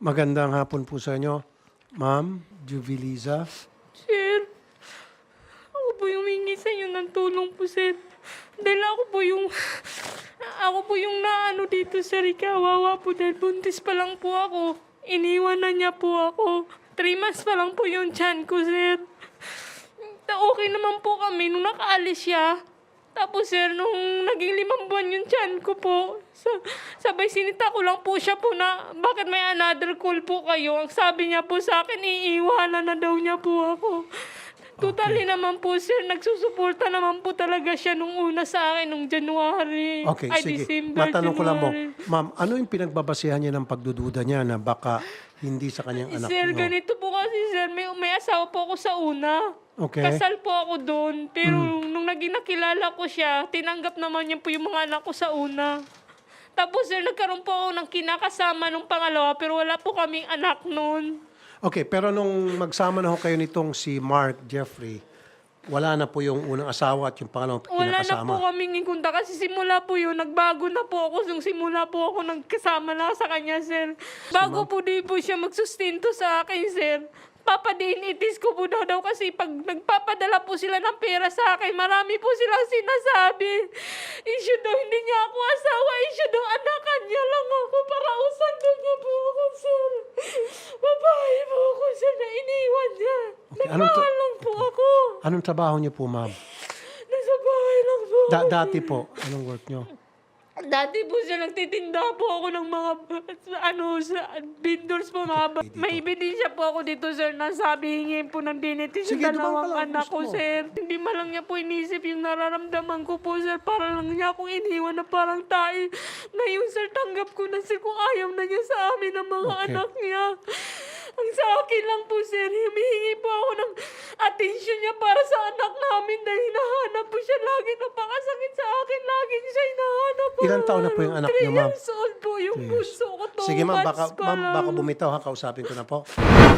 Magandang hapon po sa inyo, Ma'am Juviliza. Sir, ako po yung hingi sa inyo ng tulong po, sir. Dahil ako po yung... Ako po yung naano dito, sir. Ikawawa po dahil buntis pa lang po ako. Iniwan na niya po ako. Three months pa lang po yung tiyan ko, sir. Ta- Okay naman po kami nung nakaalis siya. Tapos sir, nung naging limang buwan yung tiyan ko po, sa- sabay sinita ko lang po siya po na, bakit may another call po kayo? Ang sabi niya po sa akin, iiwanan na daw niya po ako. Totally naman po sir, nagsusuporta naman po talaga siya nung una sa akin, nung January. Okay, ay, sige. December, Matanong ko lang mo, January. Ma'am, ano yung pinagbabasihan niya ng pagdududa niya na baka hindi sa kanyang anak Sir, niyo? ganito po kasi sir, may, may asawa po ako sa una. Okay. Kasal po ako doon. Pero Mm. nung naging nakilala ko siya, tinanggap naman niya po yung mga anak ko sa una. Tapos sir, nagkaroon po ako ng kinakasama nung pangalawa, pero wala po kaming anak noon. Okay, pero nung magsama na ho kayo nitong si Mark Jeffrey, wala na po yung unang asawa at yung pangalawang Wala na kinakasama. po kaming ikunta kasi simula po yun, nagbago na po ako nung simula po ako nagkasama na sa kanya, sir. Bago po di po siya magsustinto sa akin, sir. Papadiinitis ko po daw daw kasi pag nagpapadala po sila ng pera sa akin, marami po silang sinasabi. Issue daw, hindi niya ako asawa. Issue daw, anakan niya lang ako para usando niya po ako, sir. Babae po ako, sir, na iniwan niya. Okay, anong tra- Nagmahal lang po ako. Anong trabaho niyo po, Ma'am? Nasa bahay lang po. Da- dati po, anong work niyo? Dati po siya nagtitinda po ako ng mga ano sa vendors po mga ba- may ebidensya po ako dito sir na sabi hingin po ng diniti sa Sige, dumang ka dalawang lang, anak gusto ko mo. sir. Hindi man lang niya po inisip yung nararamdaman ko po sir. Para lang niya akong iniwan na parang tayo. Ngayon sir tanggap ko na sir kung ayaw na niya sa amin ng mga Okay. anak niya. Ang sa akin lang po sir, humihingi po ako ng attention niya para sa anak namin dahil hinahanap po siya lagi. Napakasakit sa akin. Lagi siya hinahanap po. Ilang taon na po yung anak Three niyo, ma'am? years old po yung bunso ko. Two Sige, ma'am, baka, pa ma'am, lang. baka bumitaw ha, kausapin ko na po.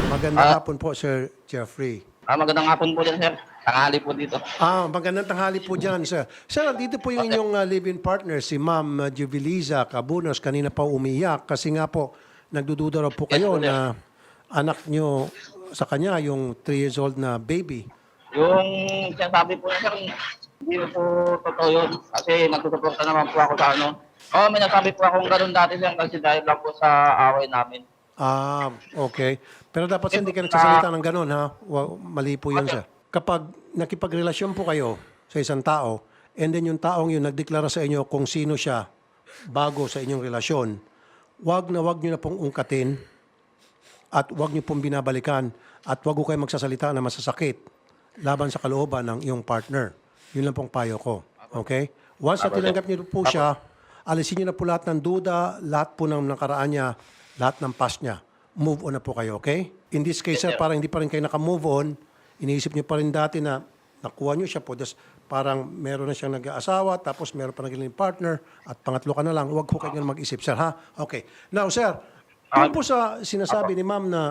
Magandang hapon po, Sir Jeffrey. Ah, magandang hapon po dyan, sir. Tanghali po dito. Ah, magandang tanghali po dyan, sir. Sir, dito po yung inyong uh, live-in partner, si Ma'am uh, Juviliza Cabunos. Kanina pa umiyak kasi nga po, nagdududa raw po kayo Yes, po, sir. na anak nyo sa kanya, yung 3 years old na baby. Yung sinasabi po niya, sir, hindi po totoo yun. Kasi nagsusuporta naman po ako sa ano. Oo, may nasabi po akong ganun dati, sir, kasi dahil lang po sa away namin. Ah, okay. Pero dapat sir, hindi ka nagsasalita ng ganun, ha? Wa- Mali po yun, sir. Kapag nakipagrelasyon po kayo sa isang tao, and then yung taong yun nagdeklara sa inyo kung sino siya bago sa inyong relasyon, wag na wag nyo na pong ungkatin at wag nyo pong binabalikan at wag ko kayo magsasalita na masasakit laban sa kalooban ng iyong partner. Yun lang pong payo ko. Okay? Once na tinanggap niyo po siya, alisin niyo na po lahat ng duda, lahat po ng nakaraan niya, lahat ng past niya. Move on na po kayo, okay? In this case, sir, parang hindi pa rin kayo naka-move on. Iniisip niyo pa rin dati na nakuha niyo siya po. Tapos parang meron na siyang nag-aasawa, tapos meron pa naging partner, at pangatlo ka na lang. Huwag po kayo mag-isip, sir, ha? Okay. Now, sir, yun po sa sinasabi ni ma'am na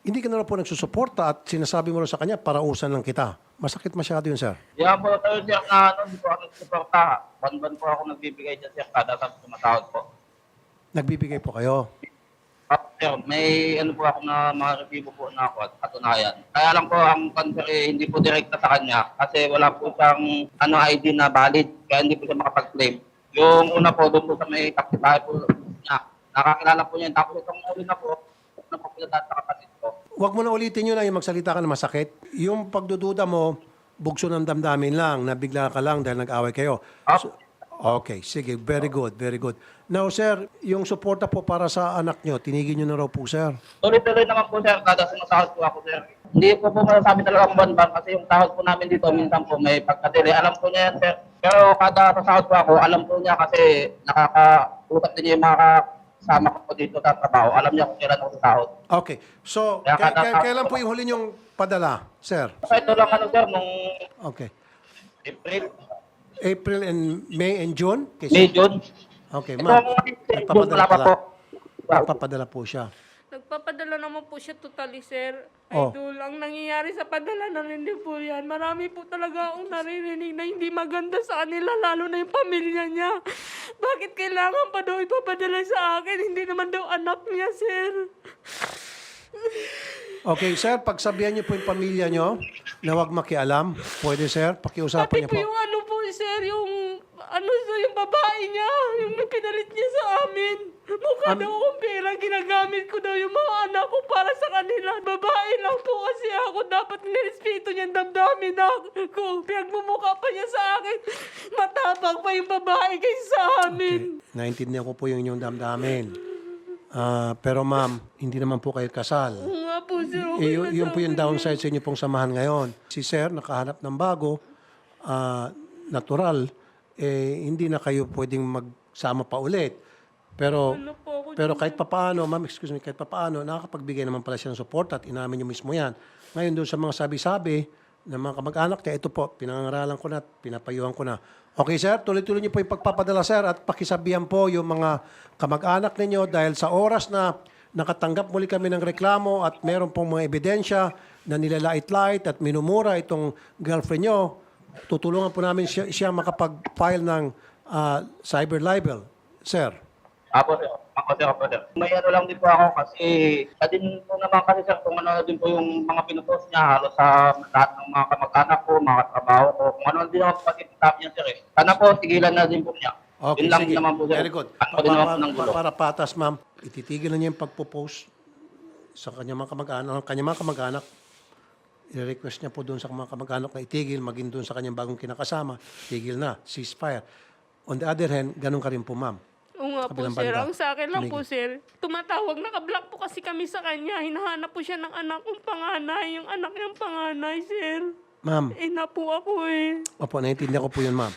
hindi ka na lang po nagsusuporta at sinasabi mo rin sa kanya, parausan lang kita. Masakit masyado yun, sir. Ako po tayo, sir, na ano, hindi po ako nagsuporta. Ban-ban po ako nagbibigay dyan, sir, kada sa tumatawag po. Nagbibigay po kayo. Ah, sir, may ano po ako na mga review po na ako at katunayan. Kaya lang po ang cancer eh, hindi po direkta sa kanya kasi wala po siyang ano ID na valid kaya hindi po siya makapag-claim. Yung una po doon po sa may kapitbahay po niya. Nakakilala po niya. Tapos itong uli na po, na po pinadaan sa kapatid ko. Huwag mo na ulitin yun na yung magsalita ka na masakit. Yung pagdududa mo, bugso ng damdamin lang, nabigla ka lang dahil nag-away kayo. Ah, Okay, sige. Very good, very good. Now, sir, yung suporta po para sa anak nyo, tinigin nyo na raw po, sir. Tuloy-tuloy naman po sir, kada sumasahod po ako sir. Hindi po po masasabi talaga ang buwan kasi yung sahod po namin dito minsan po may pagkadili. Alam po niya yan sir. Pero kada sasahod po ako, alam po niya kasi nakaka-utak din niya yung mga kasama ko dito sa trabaho. Alam niya kung kailan ako sasahod. Okay. So, Kaya kay- kailan po yung huli nyong padala, sir? So ito lang ano sir, nung Okay. April, April and May and June? Okay, May, so- June. okay Ito ma'am. ang June Nagpapadala wala pa pala. po. Nagpapadala po siya. Nagpapadala naman po siya totally, sir. Oh. Idol, ang nangyayari sa padala na rin din po yan. Marami po talaga akong naririnig na hindi maganda sa kanila, lalo na yung pamilya niya. Bakit kailangan pa daw ipapadala sa akin? Hindi naman daw anak niya, sir. Okay, sir, pagsabihan niyo po yung pamilya niyo na huwag makialam. Pwede, sir? Pakiusapan Pati niyo po po. yung ano po, sir, yung ano sa yung babae niya, yung pinalit niya sa amin. Mukha daw akong pera, ginagamit ko daw yung mga anak ko para sa kanila. Babae lang po kasi ako, dapat nirespeto niya ang damdamin ako. Pinagmumukha pa niya sa akin. Matapang pa yung babae kaysa sa amin. Naintindihan ko po yung inyong damdamin. Ah, pero ma'am, hindi naman po kayo kasal. Nga po, sir. Okay Eh, yun, na yun sa po yung akin downside sa inyo pong samahan ngayon. Si Sir, nakahanap ng bago, ah, natural, eh, hindi na kayo pwedeng magsama pa ulit. Pero, po ako pero kahit papaano, ma'am, excuse me, kahit papaano, nakakapagbigay naman pala siya ng support at inamin niyo mismo yan. Ngayon doon sa mga sabi-sabi ng mga kamag-anak niya, ito po, pinangaralan ko na, at pinapayuhan ko na. Okay, sir, tuloy-tuloy niyo po yung pagpapadala, sir, at pakisabihan po yung mga kamag-anak ninyo dahil sa oras na nakatanggap muli kami ng reklamo at meron pong mga ebidensya na nilalait-lait at minumura itong girlfriend nyo, tutulungan po namin siya, siya makapag-file ng ah, cyber libel. Sir. Apo, sir. Ako, sir. Ako, sir. May ano lang din po ako kasi sa din po naman kasi, sir, kung ano din po yung mga pinupost niya, halos sa lahat ng mga kamag-anak ko, mga katrabaho ko, kung ano din ako pati sabi niya, sir. Eh. Sana po, sigilan na din po niya. Okay, Yun lang sige. naman po, sir. Very good. Ano din naman po ng Pa- gulo. pa- para patas, ma'am, ititigil na niya yung pagpo-post sa kanyang mga kamag-anak. Kanyang mga kamag-anak, i-request niya po doon sa mga kamag-anak na itigil, maging doon sa kanyang bagong kinakasama, tigil na, ceasefire. On the other hand, ganun ka rin po, ma'am. Oo nga po, Kabilang sir. banda. Ang sa akin lang po, sir. Tumatawag, nakablock po kasi kami sa kanya. Hinahanap po siya ng anak kong panganay. Yung anak niyang panganay, sir. Ma'am, Ina po ako eh. opo, naiintindihan ko po yun, ma'am.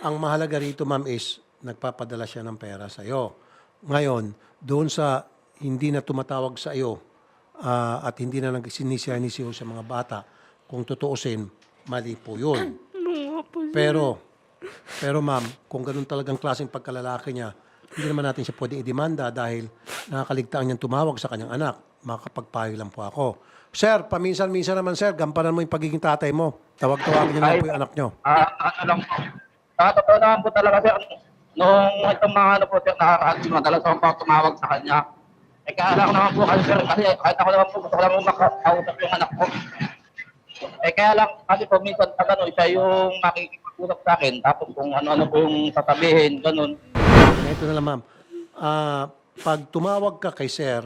Ang mahalaga rito, ma'am, is nagpapadala siya ng pera sa iyo. Ngayon, doon sa hindi na tumatawag sa iyo ah, at hindi na nagsinisya-nisiyo sa mga bata, kung tutuusin, mali po yun. Ano nga po, sir? Pero, pero ma'am, kung ganun talagang klaseng pagkalalaki niya, hindi naman natin siya pwedeng idemanda dahil nakakaligtaan niyang tumawag sa kanyang anak. Makakapagpayo lang po ako. Sir, paminsan-minsan naman sir, gampanan mo yung pagiging tatay mo. Tawag-tawagin niyo lang po yung anak niyo. Ah, ano lang po. Sa totoo naman po talaga, sir. Nung itong mga ano po, sir, nakakaas madalas ako pa tumawag sa kanya. Eh, kaya lang naman po kasi, sir, kasi kahit ako naman po, gusto ko lang po makausap yung anak ko. Eh, kaya lang, kasi po, minsan pag ano, siya yung makikipag-usap sa akin, tapos kung ano-ano po yung sasabihin, ganun. Ito na lang ma'am. Ah, pag tumawag ka kay sir,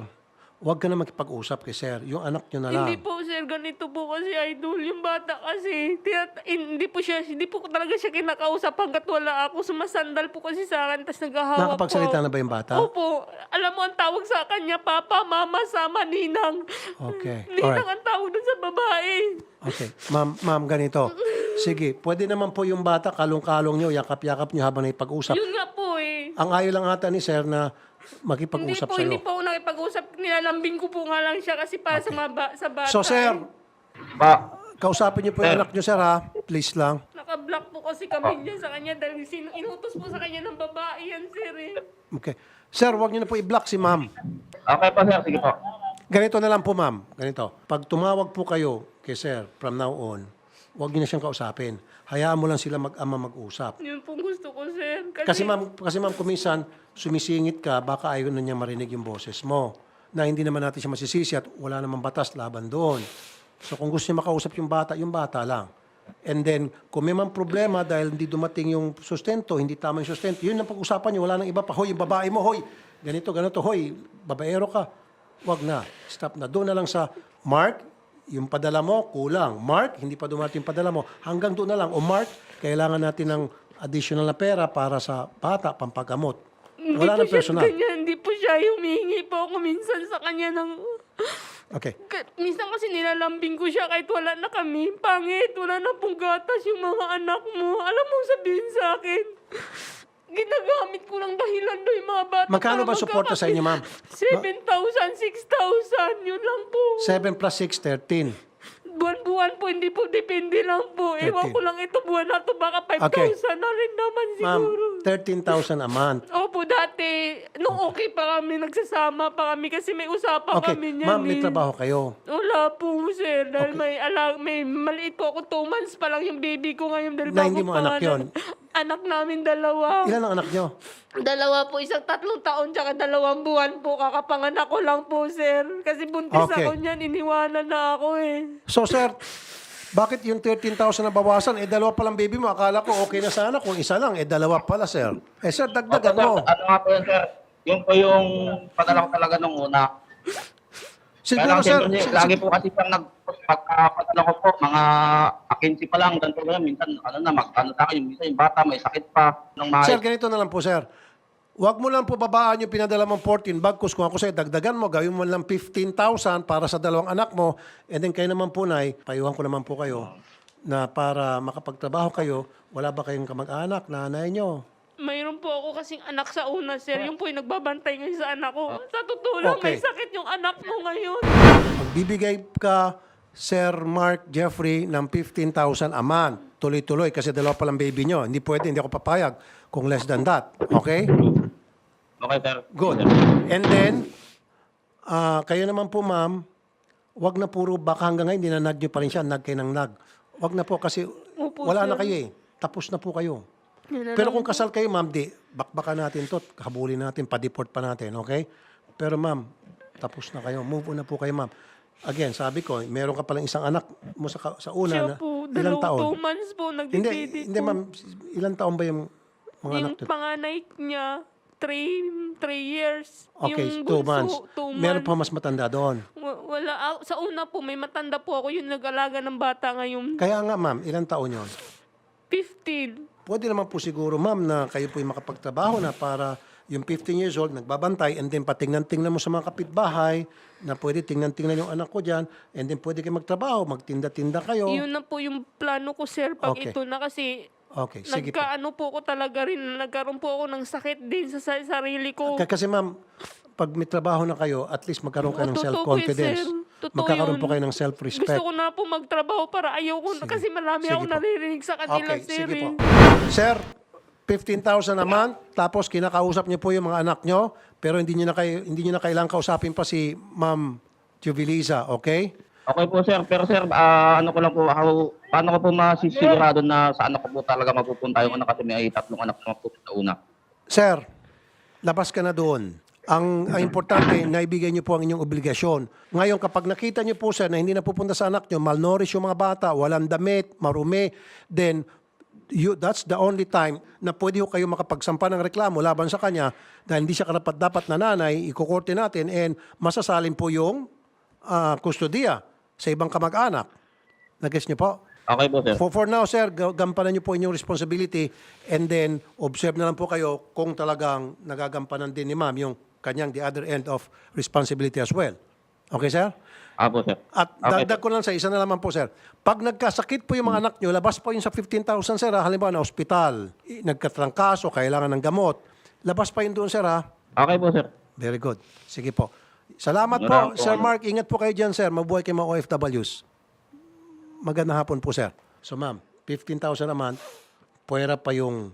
huwag ka na makipag-usap kay sir. Yung anak niyo na lang. Hindi po, sir. Ganito po kasi, idol. Yung bata kasi, tinat- hindi po siya, hindi po talaga siya kinakausap hanggat wala ako. Sumasandal po kasi sa akin, tapos naghahawak Nakakapagsalita po. na ba yung bata? Opo. Alam mo, ang tawag sa kanya, Papa, Mama, Sama, Ninang. Okay. Ninang Alright. ang tawag dun sa babae. Okay. Ma'am, ma'am, ganito. Sige, pwede naman po yung bata, kalong-kalong nyo, yakap-yakap nyo habang naipag-usap. Yun nga po eh. Ang ayaw lang ata ni sir na Hindi makipag-usap po, sa'yo. hindi po ako nakipag-usap. Nilalambing ko po nga lang siya kasi para sa, mga ba- sa bata. So sir, Ba, kausapin niyo po yung anak niyo sir ha. Please lang. Naka-block po kasi kami niya sa kanya dahil sino, inutos po sa kanya ng babae yan, sir eh. Okay. Sir, huwag niyo na po i-block si ma'am. okay po, sir, sige po. Ganito na lang po ma'am. Ganito. Pag tumawag po kayo kay sir from now on, huwag niyo na siyang kausapin. Hayaan mo lang sila mag-ama mag-usap. Yun pong gusto ko, sir. Kasi ma'am, kasi ma'am, kuminsan, sumisingit ka, baka ayaw na niya marinig yung boses mo. Na hindi naman natin siya masisisi at wala namang batas laban doon. So kung gusto niya makausap yung bata, yung bata lang. And then, kung may man problema dahil hindi dumating yung sustento, hindi tama yung sustento, yun ang pag-usapan niyo, wala nang iba pa. Hoy, yung babae mo, hoy, ganito, ganito, hoy, babaero ka. Wag na. Stop na. Doon na lang sa Mark, yung padala mo, kulang. Mark, hindi pa dumating yung padala mo. Hanggang doon na lang. O Mark, kailangan natin ng additional na pera para sa bata, pampagamot. Hindi Wala siya personal. ganyan. Hindi po siya humihingi po ako minsan sa kanya ng... Okay. Ka- Minsan kasi nilalambing ko siya kahit wala na kami. Pangit, wala na pong gatas yung mga anak mo. Alam mo sabihin sa akin. Ginagamit ko lang dahilan doon yung mga bata. Magkano ba suporta sa inyo, ma'am? 7,000, 6,000. Yun lang po. 7 plus 6, 13. buwan-buwan po, hindi po depende lang po. Ewan 13. ko lang ito buwan na to, baka 5,000 Okay. na rin naman Ma'am, siguro. 13,000 a month. Opo, dati, nung okay pa kami, nagsasama pa kami kasi may usapan Okay, kami niyan. ma'am, may eh. trabaho kayo. Wala po, sir. Dahil may, alag, may maliit po ako. Two months pa lang yung baby ko ngayon. Dahil Na bago hindi mo anak pangalan. yun? Anak namin dalawa. Ilan ang anak nyo? Dalawa po, isang tatlong taon, tsaka dalawang buwan po. Kakapanganak ko lang po, sir. Kasi buntis Okay. ako niyan, iniwanan na ako eh. So, sir, bakit yung 13,000 na bawasan? Eh, dalawa pa lang baby mo. Akala ko okay na sana kung isa lang. Eh, dalawa pala, sir. Eh, sir, dagdagan mo. Ano nga po yun, sir? Yun po yung padala ko talaga nung una. Siguro, Kaya lang, sir, siyempre, lagi po kasi siyang nag pagkapadala ko po, mga akinsi pa lang, ganito ba minsan, ano na, mag, ano sa akin, minsan yung bata, may sakit pa, nung mga, Sir, ganito na lang po, sir. Huwag mo lang po babaan yung pinadala mong 14 bagkus. Kung ako sa'yo, dagdagan mo, gawin mo lang 15,000 para sa dalawang anak mo. And then kayo naman po, Nay, payuhan ko naman po kayo na para makapagtrabaho kayo, wala ba kayong kamag-anak, nanay nyo? Mayroon po ako kasing anak sa una, sir. Yung po yung nagbabantay ngayon sa anak ko. Sa totoo lang, may Okay. sakit yung anak mo ngayon. Magbibigay ka, Sir Mark Jeffrey, ng 15,000 a month. Tuloy-tuloy kasi dalawa pa lang baby nyo. Hindi pwede, hindi ako papayag kung less than that. Okay? okay, sir. Good. And then, ah, kayo naman po, ma'am, wag na puro baka hanggang ngayon, dinanag nyo pa rin siya, nag kayo ng nag. Wag na po kasi Opo, wala sir. na kayo eh. Tapos na po kayo. Yun na Pero lang. kung kasal kayo, ma'am, di, bakbakan natin to, habulin natin, pa-deport pa natin, okay? Pero ma'am, tapos na kayo. Move on na po kayo, ma'am. Again, sabi ko, meron ka palang isang anak mo sa, ka- sa una Siya na po, ilang dalawang two taon? months po, Hindi, hindi po. ma'am, ilang taon ba yung mga anak Yung panganay niya, three, three years. Okay, yung two bunso, months. two Meron months. pa mas matanda doon. Wa- Wala, ah, sa una po, may matanda po ako yung nag-alaga ng bata ngayon. Kaya nga, ma'am, ilang taon yon? 15. Pwede naman po siguro, ma'am, na kayo po yung makapagtrabaho na para yung 15 years old, nagbabantay, and then patingnan-tingnan mo sa mga kapitbahay na pwede tingnan-tingnan yung anak ko dyan, and then pwede kayo magtrabaho, magtinda-tinda kayo. Yun na po yung plano ko, sir, pag Okay. ito na kasi Okay, sige po. nagkaano po ko talaga rin, nagkaroon po ako ng sakit din sa sa- sarili ko. K- Kasi ma'am, pag may trabaho na kayo, at least magkaroon kayo ng totoo self-confidence. po yun, sir. Totoo Magkakaroon yun. po kayo ng Gusto self-respect. ko na po magtrabaho para ayaw ko, na- kasi marami Sige ako po. naririnig sa kanila, Okay, sir. sige po. eh. Sir, 15,000 a month, tapos kinakausap niyo po yung mga anak niyo, pero hindi niyo na, kayo, hindi niyo na kailangang kausapin pa si Ma'am Jubiliza, okay? Okay po, sir. Pero, sir, ah, ano ko lang po, how, paano ko po masisigurado na sa anak ko po talaga mapupunta yung anak kasi may tatlong anak naman po sa una. Sir, labas ka na doon. Ang, ang importante, naibigay niyo po ang inyong obligasyon. Ngayon, kapag nakita niyo po, sir, na hindi na pupunta sa anak niyo, malnourished yung mga bata, walang damit, marumi, then you, that's the only time na pwede ho kayo makapagsampa ng reklamo laban sa kanya dahil hindi siya karapat-dapat na nanay, ikukorte natin and masasalin po yung ah, kustodiya sa ibang kamag-anak. Nag-guess niyo po? Okay po, sir. For, for now, sir, ga- gampanan niyo po inyong responsibility and then observe na lang po kayo kung talagang nagagampanan din ni ma'am yung kanyang the other end of responsibility as well. Okay, sir? Ah po, sir. At Okay dagdag ko lang sa isa na naman po, sir. Pag nagkasakit po yung mga anak nyo, labas po yun sa 15,000, sir. ha? Halimbawa na ospital, nagkatrangkaso, kailangan ng gamot. Labas pa yun doon, sir, ha? Okay po, sir. Very good. Sige po. Salamat po, po, Sir. Mark. Ingat po kayo dyan, sir. Mabuhay kayo mga OFWs. Magandang hapon po, sir. So, ma'am, 15,000 a month, puwera pa yung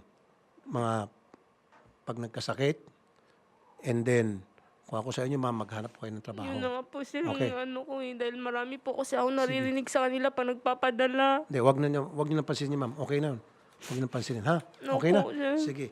mga pag nagkasakit. And then, kung ako sa inyo, ma'am, maghanap po kayo ng trabaho. Yun na nga po, sir, Okay. yung ano ko eh. Dahil marami po kasi ako naririnig sa kanila pa nagpapadala. Hindi, wag na niyo, wag niyo nang pansinin, ma'am. Okay na. yun. Wag niyo nang pansinin, ha? Okay na? Opo, sir. Sige.